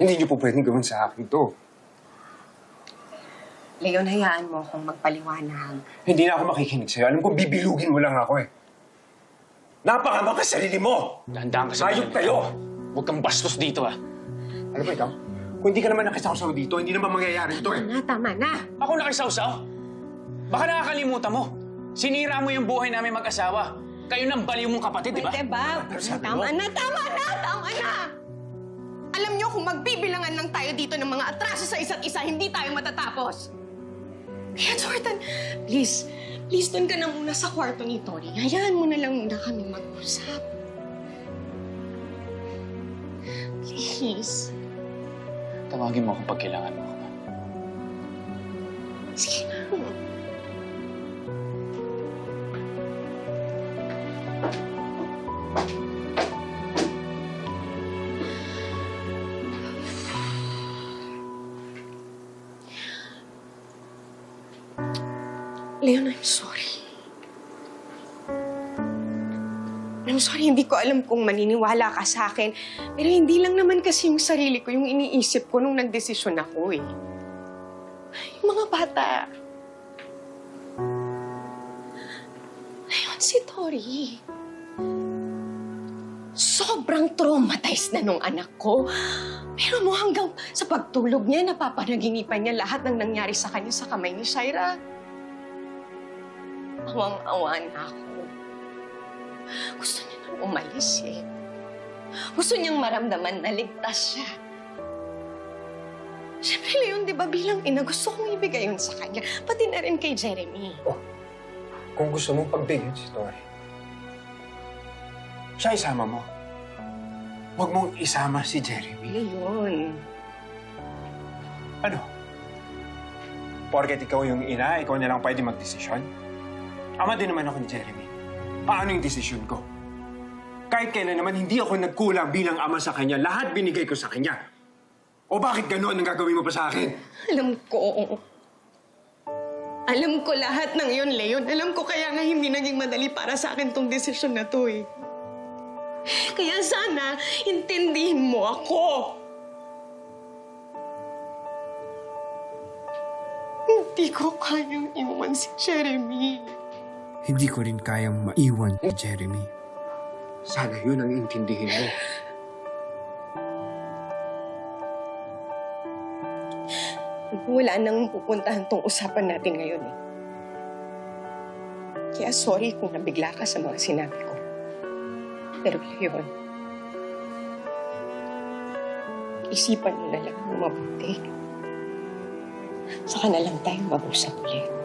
Hindi niyo po pwedeng gawin sa akin to. Leon, hayaan mo akong magpaliwanag. Hindi na ako makikinig sa'yo. Alam ko, bibilugin mo lang ako eh. Napakama ka sa sarili mo! Dahan-dahan ka sa Hayop mga- kayo! Huwag kang bastos dito ah. Alam mo ikaw, kung hindi ka naman nakisawsaw dito, hindi naman mangyayari ito eh. Na, tama na. Ako nakisawsaw. Baka nakakalimutan mo. Sinira mo yung buhay namin mag-asawa. Kayo nang baliw mong kapatid, di ba? Pwede ba? sabi Tama na, tama na, tama na! Alam niyo kung magbibilangan lang tayo dito ng mga atraso sa isa't isa, hindi tayo matatapos. Kaya Jordan, please, please doon ka na muna sa kwarto ni Tori. Hayaan mo na lang muna kami mag-usap. Please. Tawagin mo ako pag kailangan mo ako. Sige na. Leon, I'm sorry. I'm sorry, hindi ko alam kung maniniwala ka sa akin. Pero hindi lang naman kasi yung sarili ko yung iniisip ko nung nagdesisyon ako eh. Yung mga bata. Ayun, si Tori. Sobrang traumatized na nung anak ko. Pero mo hanggang sa pagtulog niya, napapanaginipan niya lahat ng nangyari sa kanya sa kamay ni Shaira. Awang-awa na ako. Gusto niya nang umalis eh. Gusto niyang maramdaman na ligtas siya. Siyempre, Leon, di ba bilang ina, gusto kong ibigay yun sa kanya. Pati na rin kay Jeremy. Kung gusto mong pagbigyan si Tori, siya isama mo. Huwag mong isama si Jeremy. Leon. Ano? Porket ikaw yung ina, ikaw na lang pwede magdesisyon? Ama din naman ako ni Jeremy. Paano yung desisyon ko? Kahit kailan naman, hindi ako nagkulang bilang ama sa kanya. Lahat binigay ko sa kanya. O bakit gano'n ang gagawin mo pa sa akin? Alam ko. Alam ko lahat ng yun, Leon. Alam ko kaya nga hindi naging madali para sa akin tong desisyon na to eh. Kaya sana, intindihin mo ako. Hindi ko kayang iwan si Jeremy. Hindi ko rin kayang maiwan si Jeremy. Sana yun ang intindihin mo. Wala nang pupuntahan tong usapan natin ngayon eh. Kaya sorry kung nabigla ka sa mga sinabi ko. Pero Leon, isipan mo na lang ng mabuti. Saka na lang tayo mag-usap ulit.